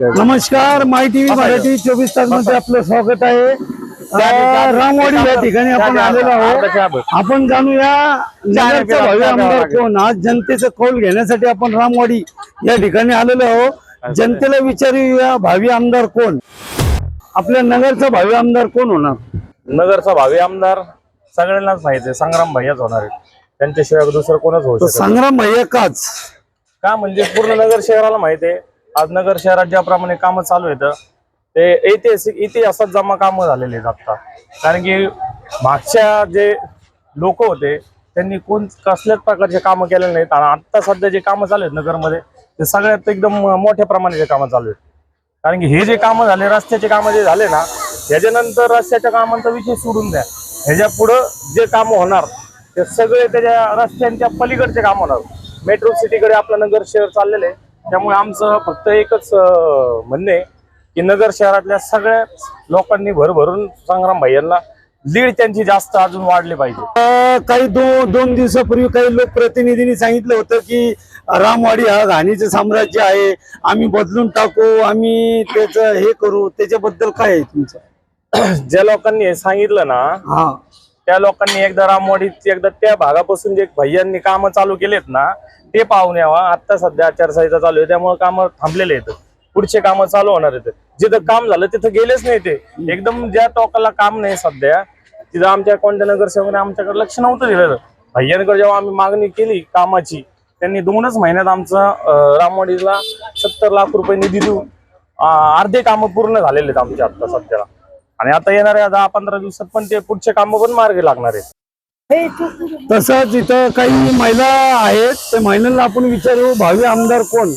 नमस्कार माय टीव्ही मराठी चोवीस तासमध्ये आपलं स्वागत आहे. रामवाडी या ठिकाणी आपण आलेलो आहोत. आपण जाणूया नगरचा भावी आमदार कोण? आज जनतेचा कौल घेण्यासाठी आपण रामवाडी या ठिकाणी आलेलो आहोत. जनतेला विचारूया भावी आमदार कोण? आपल्या नगरचा भावी आमदार कोण होणार? नगरचा भावी आमदार सगळ्यांनाच माहिती आहे. संग्राम भैयाच होणार आहे त्यांच्याशिवाय दुसरं कोणच शकत संग्राम भैया काच. का म्हणजे पूर्ण नगर शहराला माहिती आहे? आज नगर शहरात ज्याप्रमाणे कामं चालू आहेत ते ऐतिहासिक इतिहासात जमा कामं झालेले आहेत आता. कारण की मागच्या जे लोक होते त्यांनी कोण कसल्याच प्रकारचे कामं केलेले नाहीत आणि आत्ता सध्या जे कामं चालू आहेत नगरमध्ये ते सगळ्यात एकदम मोठ्या प्रमाणाचे कामं चालू आहेत. कारण की हे जे कामं झाले रस्त्याचे कामं जे झाले ना ह्याच्यानंतर रस्त्याच्या कामांचा विषय सोडून द्या. ह्याच्या पुढं जे कामं होणार ते सगळे त्याच्या रस्त्यांच्या पलीकडचे काम होणार. मेट्रो सिटीकडे आपलं नगर शहर चाललेलं आहे. त्यामुळे आमचं फक्त एकच म्हणणं आहे की नगर शहरातल्या सगळ्या लोकांनी भरभरून संग्राम भैयांना लीड त्यांची जास्त अजून वाढली पाहिजे. काही दो दोन दिवसापूर्वी काही लोकप्रतिनिधींनी सांगितलं होतं की रामवाडी हा घाणीचं साम्राज्य आहे आम्ही बदलून टाकू आम्ही त्याच हे करू त्याच्याबद्दल काय आहे तुमचं? ज्या लोकांनी सांगितलं ना हा. त्या लोकांनी एकदा रामवाडीत एकदा त्या भागापासून जे भैयांनी कामं चालू केलेत ना ते पाहून यावा. आता सध्या आचारसंहिता चालू आहे त्यामुळे कामं थांबलेले आहेत. पुढचे कामं चालू होणार आहेत. जिथं काम झालं तिथं गेलेच नाही ते. एकदम ज्या टोकाला काम नाही सध्या तिथं आमच्या कोणत्या नगरसेवकाने आमच्याकडे लक्ष नव्हतं दिलेलं. भैयांकडे जेव्हा आम्ही मागणी केली कामाची त्यांनी दोनच महिन्यात आमचं रामवाडीला सत्तर लाख रुपये निधी देऊन अर्धे कामं पूर्ण झालेले आहेत आमच्या आता सध्याला आणि आता येणाऱ्या दहा पंधरा दिवसात पण ते पुढचे कामं पण मार्गी लागणार आहेत. तसंच इथं काही महिला आहेत त्या महिलांना आपण विचारू भावी आमदार कोण?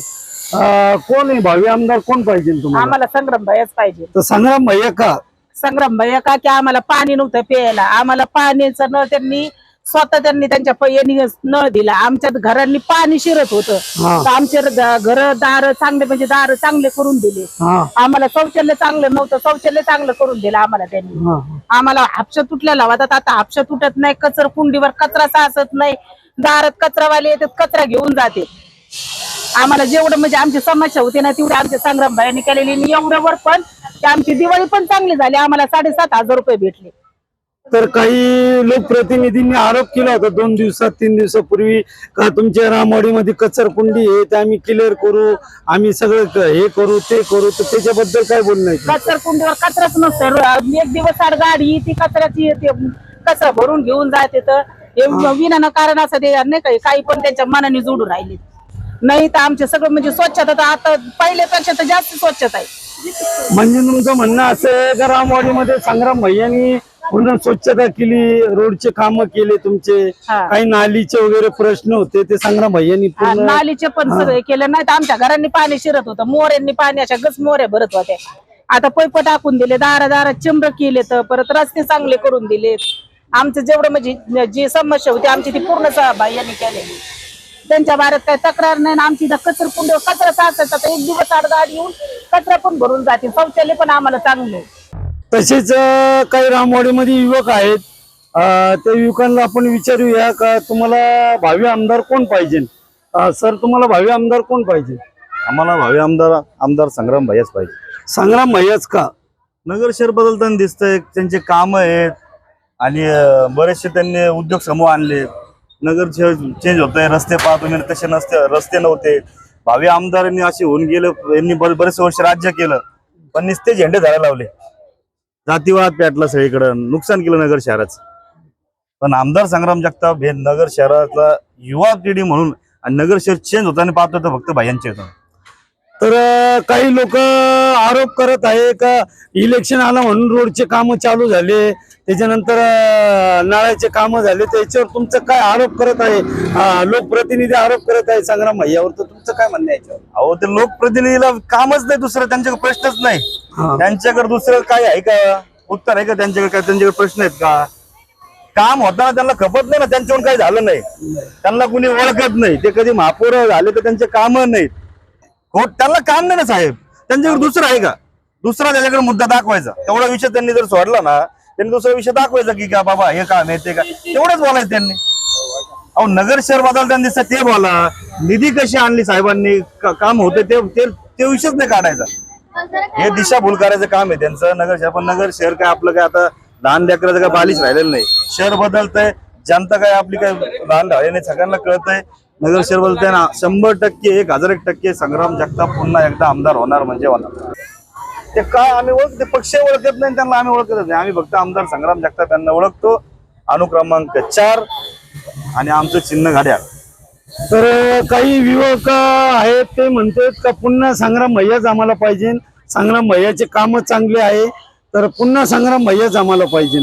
अं, कोण आहे? भावी आमदार कोण पाहिजे तुम्हाला? आम्हाला संग्राम भैयाच पाहिजे. तर संग्राम भैया का संग्राम भैया का की आम्हाला पाणी नव्हतं प्यायला. आम्हाला पाण्याचं नळ त्यांनी स्वतः त्यांनी त्यांच्या पैयांनी नळ दिला. आमच्या घरांनी पाणी शिरत होतं. हा. तर आमचे घर दार चांगले म्हणजे दार चांगले करून दिले. हा. आम्हाला शौचालय चांगलं नव्हतं. शौचालय चांगलं करून दिलं आम्हाला त्यांनी. हा. आम्हाला हापशा तुटलेला होता आता हापशा तुटत नाही. कचर कुंडीवर कचरा साचत नाही. दारात कचरावाले येतात कचरा घेऊन जाते. आम्हाला जेवढं म्हणजे आमची समस्या होती ना तेवढी आमच्या संग्राम भाईने केलेली. आणि एवढ्यावर पण आमची दिवाळी पण चांगली झाली. आम्हाला साडेसात हजार रुपये भेटले. तर काही लोकप्रतिनिधींनी आरोप केला होता. दोन दिवसात तीन दिवसापूर्वी का तुमच्या रामवाडीमध्ये कचरकुंडी आहे ते आम्ही क्लिअर करू आम्ही सगळं क- हे करू ते करू तर त्याच्याबद्दल काय बोलणं आहे? कचर कुंडीवर कचराच नसतं र- एक दिवस आड गाडी ती कचऱ्याची येते कचरा भरून घेऊन जाते तर हे. विनानं कारण असं ते नाही काही काही पण त्यांच्या मनाने जोडून राहिले. नाही तर आमचे सगळं म्हणजे स्वच्छता तर आता पहिल्यापेक्षा तर जास्त स्वच्छता आहे. म्हणजे तुमचं म्हणणं असं आहे का रामवाडीमध्ये संग्राम भैयांनी पूर्ण स्वच्छता केली रोडचे काम केले तुमचे हा. काही नालीचे वगैरे प्रश्न होते ते संग्राम भैयांनी हा, पूर्ण नालीचे पण सगळे केले नाही तर आमच्या घरांनी पाणी शिरत होतं मोऱ्यांनी पाणी अशा गस मोऱ्या भरत होत्या. आता पैप टाकून दिले दारा दारा चिंबर केले तर परत रस्ते चांगले करून दिले आमचं जेवढं म्हणजे जी समस्या होती आमची ती पूर्ण यांनी केलेली त्यांच्या बाऱ्यात काही तक्रार नाही आणि आमची इथं कचर कुंड कचरा साचायचा तर एक दिवस आड गाडी येऊन कचरा पण भरून जाते शौचालय पण आम्हाला चांगले तसेच काही रामवाडीमध्ये युवक आहेत. त्या युवकांना आपण विचारूया का तुम्हाला भावी आमदार कोण पाहिजे? सर तुम्हाला भावी आमदार कोण पाहिजे? आम्हाला भावी आमदार आमदार संग्राम भाईच पाहिजे. संग्राम भैयाच का? नगर शहर बदलताना दिसतंय त्यांचे काम आहेत आणि बरेचसे त्यांनी उद्योग समूह आणले. नगर शहर चेंज होत आहे रस्ते पाहत तुम्ही तसे नसते रस्ते नव्हते. भावी आमदारांनी असे होऊन गेले यांनी बरे- बरेचसे वर्ष राज्य केलं पण नुसते झेंडे धरायला लावले. जातीवाद पेटला सगळीकडं. नुकसान केलं नगर शहराचं. पण आमदार संग्राम जगताप हे नगर शहरातला युवा पिढी म्हणून आणि नगर शहर चेंज होताना पाहतो तर फक्त भायांचे येतं तर काही लोक आरोप करत आहे का इलेक्शन आलं म्हणून रोडचे काम चालू झाले त्याच्यानंतर अं, नळाचे काम झाले त्याच्यावर तुमचं काय आरोप करत आहे? लोकप्रतिनिधी आरोप करत आहे संग्राम भैयावर तर तुमचं काय म्हणणं आहे याच्यावर? अहो ते लोकप्रतिनिधीला कामच नाही दुसरं त्यांच्याकडे प्रश्नच नाही. त्यांच्याकडे दुसरं काय आहे का? उत्तर आहे का त्यांच्याकडे? काय त्यांच्याकडे प्रश्न आहेत का? काम होताना त्यांना खपत नाही ना त्यांच्याकडून काही झालं नाही. त्यांना कुणी ओळखत नाही. ते कधी महापौर झाले तर त्यांचे काम नाहीत. हो त्यांना काम नाही ना साहेब. त्यांच्याकडे दुसरं आहे का? दुसरा त्याच्याकडे मुद्दा दाखवायचा. तेवढा विषय त्यांनी जर सोडला ना त्यांनी दुसरा विषय दाखवायचा की का बाबा हे काम आहे ते का तेवढंच बोलायचं त्यांनी. अहो नगर शहर बदलताना त्यांनी ते बोला. निधी कशी आणली साहेबांनी? काम होते ते ते ते विषयच नाही काढायचा. हे दिशाभूल करायचं काम आहे त्यांचं. नगर शहर पण नगर शहर काय आपलं काय आता लहान लेकराचं काय बालिश राहिलेलं नाही. शहर बदलतंय. जनता काय आपली काय लहान राहिली नाही सगळ्यांना कळतंय. नगर शहर बदलतंय ना शंभर टक्के एक हजार एक टक्के संग्राम जगताप पुन्हा एकदा आमदार होणार म्हणजे होणार. ते काय आम्ही ओळख ते पक्ष ओळखत नाही त्यांना आम्ही ओळखत नाही. आम्ही फक्त आमदार संग्राम जगताप यांना ओळखतो. अनुक्रमांक चार आणि आमचं चिन्ह घड्याळ. तर काही युवक आहेत ते म्हणतात का पुन्हा संग्राम भैयाच आम्हाला पाहिजे. संग्राम भैयाचे काम चांगले आहे. तर पुन्हा संग्राम भैयाच आम्हाला पाहिजे.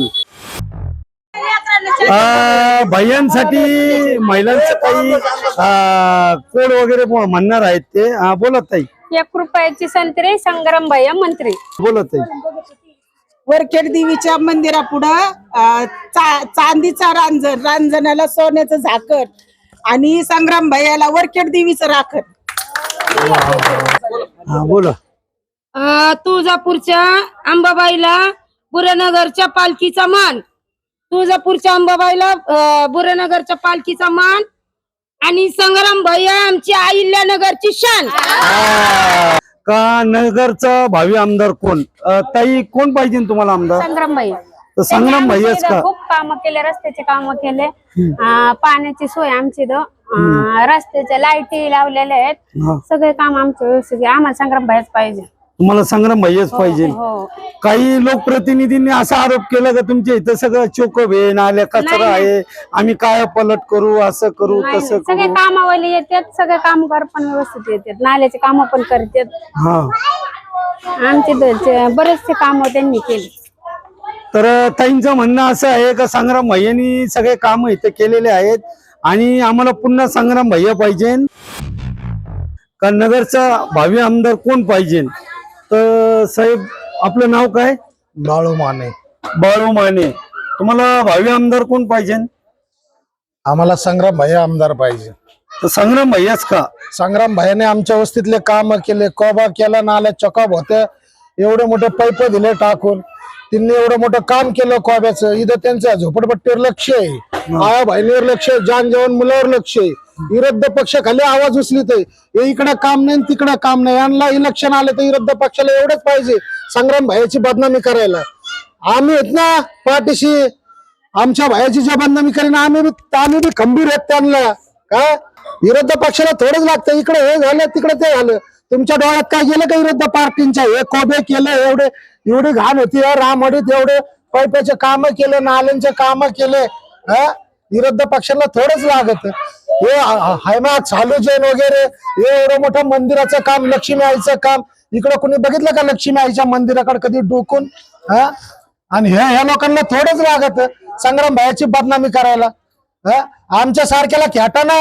भैयांसाठी महिलांचं काही अं, कोड वगैरे म्हणणार आहेत ते. हा, बोलत ताई. एक रुपयाची संत्री संग्राम भैया मंत्री. बोलत ताई. वरखेड देवीच्या मंदिरापुढं चांदीचा रांजण रांजणाला सोन्याचं झाकण. आणि संग्राम भैयाला वरखेड देवीचं राखण. हा बोला. अं, तुळजापूरच्या अंबाबाईला बुरेनगरच्या पालखीचा मान. तुळजापूरच्या अंबाबाईला अं, बुरेनगरच्या पालखीचा मान. आणि संग्राम भैया आमची अहिल्यानगरची शान. का नगरचा भावी आमदार कोण? अं, ताई कोण पाहिजे तुम्हाला आमदार? संग्राम भैया. तर संग्राम का? खूप काम केले रस्त्याचे काम केले. अं, पाण्याची सोय आमची इथं. अं, रस्त्याच्या लाईटी लावलेल्या आहेत. हा. सगळे काम आमचे व्यवस्थित आहे. आम्हाला संग्राम भैयाच पाहिजे. तुम्हाला संग्राम भैयाच पाहिजे. हो. काही लोकप्रतिनिधींनी असा आरोप केला का तुमच्या इथं सगळं चोकब आहे नाल्या कचरा आहे आम्ही काय पलट करू असं करू नाही, तसं सगळे करू? कामावाले येतात सगळे कामगार पण व्यवस्थित येतात. नाल्याचे काम पण करतात. हा. आमचे बरेचसे काम त्यांनी केले. तर ताईंचं म्हणणं असं आहे का संग्राम भैयांनी सगळे काम इथे केलेले आहेत आणि आम्हाला पुन्हा संग्राम भैया पाहिजे. का नगरचा भावी आमदार कोण पाहिजे? तर साहेब आपलं नाव काय? बाळू माने. बाळू माने. तुम्हाला भावी आमदार कोण पाहिजे? आम्हाला संग्राम भैया आमदार पाहिजे. तर संग्राम भैयाच का? संग्राम भैयाने आमच्या वस्तीतले काम केले कोबा केला नाल्या चॉकअप होत्या. एवढे मोठे पैप दिले टाकून. त्यांनी एवढं मोठं काम केलं कोब्याचं इथं त्यांच्या झोपडपट्टीवर लक्ष आहे. आया बहिणीवर लक्ष आहे जान जेवण मुलावर लक्ष आहे. विरुद्ध पक्ष खाली आवाज उचलित आहे. हे इकडं काम नाही तिकडं काम नाही. यांना इलेक्शन आले तर विरुद्ध पक्षाला एवढंच पाहिजे. संग्राम भैयाची बदनामी करायला. आम्ही आहेत ना पाठीशी. आमच्या भायाची ज्या बदनामी करीन आम्ही आम्ही बी खंबीर आहेत त्यांना. काय विरोध पक्षाला थोडंच लागतं. इकडे हे झालं तिकडे ते झालं. तुमच्या डोळ्यात काय गेलं का विरुद्ध पार्टींच्या? हे कोबे केलं एवढे एवढी घाण होती रामडीत एवढे पैप्याचे काम केले नाल्यांचे काम केले हा? विरोध पक्षाला थोडंच लागत. हे हैमा चालू जैन वगैरे हे एवढं मोठं मंदिराचं काम लक्ष्मी आईचं काम इकडं कोणी बघितलं का लक्ष्मी आईच्या मंदिराकडे कधी डोकून? हा? आणि हे ह्या लोकांना थोडंच लागत संग्राम भायाची बदनामी करायला. हा? आमच्या सारख्याला खेटाना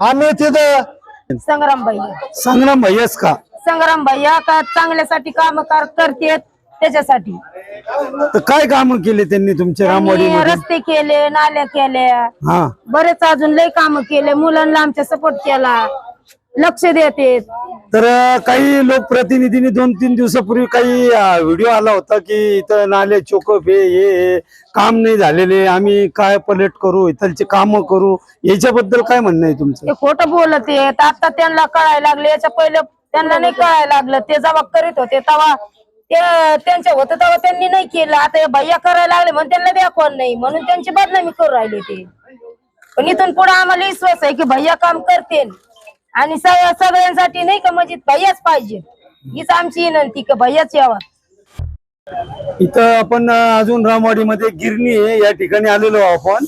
आम्ही तिथं संग्राम भैया. संग्राम भैयाच का? संग्राम भैया का चांगल्यासाठी काम करतात त्याच्यासाठी. तर काय काम केले त्यांनी तुमच्या रामवाडी त्यांनी रस्ते केले नाल्या केल्या. हा. बरेच अजून लय काम केले. मुलांना आमच्या सपोर्ट केला. लक्ष देते तर काही लोकप्रतिनिधींनी दोन तीन दिवसापूर्वी काही व्हिडिओ आला होता की इथं नाले चोकप हे हे काम नाही झालेले आम्ही काय पलट करू इथलचे काम करू याच्याबद्दल काय म्हणणं आहे तुमचं? ते खोटं बोलत आहेत आता त्यांना कळायला लागले याच्या पहिले त्यांना नाही कळायला लागलं. ते जेव्हा करीत होते तेव्हा ते त्यांच्या होतं तेव्हा त्यांनी नाही केलं. आता हे भैया करायला लागले म्हणून त्यांना दाखवलं नाही म्हणून त्यांची बदनामी करू राहिले ते पण इथून पुढे आम्हाला विश्वास आहे की भैया काम करतील. आणि सगळ्या सगळ्यांसाठी नाही का म्हणजे भैयाच पाहिजे. हीच आमची विनंती की भैयाच यावा. इथं आपण अजून रामवाडीमध्ये गिरणी आहे या ठिकाणी आलेलो आपण.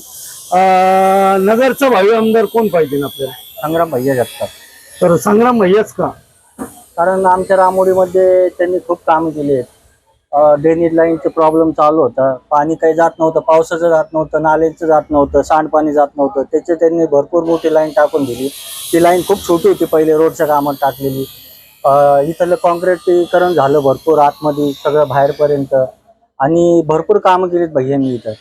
नगरचा भावी आमदार कोण पाहिजे आपल्याला? संग्राम भैया जगतात तर संग्राम भैयाच का? कारण आमच्या रामोडीमध्ये त्यांनी खूप कामं केली आहेत. ड्रेनेज लाईनचे प्रॉब्लेम चालू होता. पाणी काही जात नव्हतं पावसाचं जात नव्हतं नाल्यांचं जात नव्हतं सांडपाणी जात नव्हतं. त्याचे त्यांनी भरपूर मोठी लाईन टाकून दिली. ती लाईन खूप छोटी होती पहिले रोडच्या कामात टाकलेली. इथलं काँक्रिटीकरण झालं भरपूर आतमध्ये सगळं बाहेरपर्यंत. आणि भरपूर कामं केलीत भैयांनी इथं.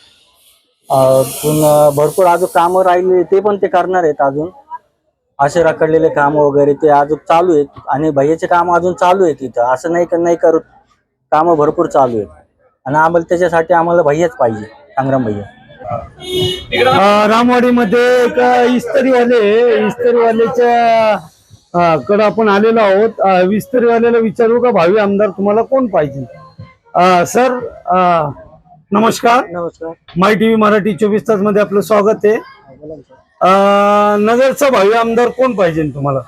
अजून भरपूर अजून कामं राहिली ते पण ते करणार आहेत अजून. असे रखडलेले काम वगैरे ते अजून चालू आहेत. आणि भैयाचे काम अजून चालू आहेत इथं. असं नाही का नाही करू कामं भरपूर चालू आहेत. आणि आम्हाला त्याच्यासाठी आम्हाला भैयाच पाहिजे संग्राम भैया. रामवाडीमध्ये एक इस्त्रीवाले इस्त्रीवाल्याच्या कडे आपण आलेलो आहोत. विस्तारवाल्याला विचारू का भावी आमदार तुम्हाला कोण पाहिजे? सर नमस्कार. नमस्कार. माय टीव्ही मराठी चोवीस तासमध्ये आपलं स्वागत आहे. नगरचा भावी आमदार कोण पाहिजे तुम्हाला?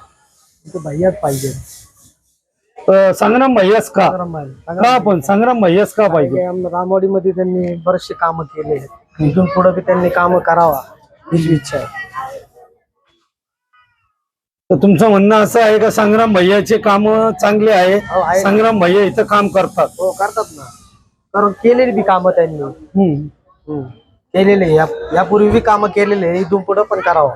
भैयाच पाहिजे. संग्राम भैयास का का पण संग्राम भैयास का पाहिजे रामवाडीमध्ये त्यांनी बरेचसे काम केले इथून पुढे बी त्यांनी काम करावा हीच इच्छा आहे. तर तुमचं म्हणणं असं आहे का संग्राम भैयाचे काम चांगले आहे? हो, आहे. संग्राम भैया इथं काम करतात. हो करतात ना. कारण केलेली बी कामं त्यांनी. हम्म. केलेले या- यापूर्वी बी कामं केलेले इथून पुढे पण करावं.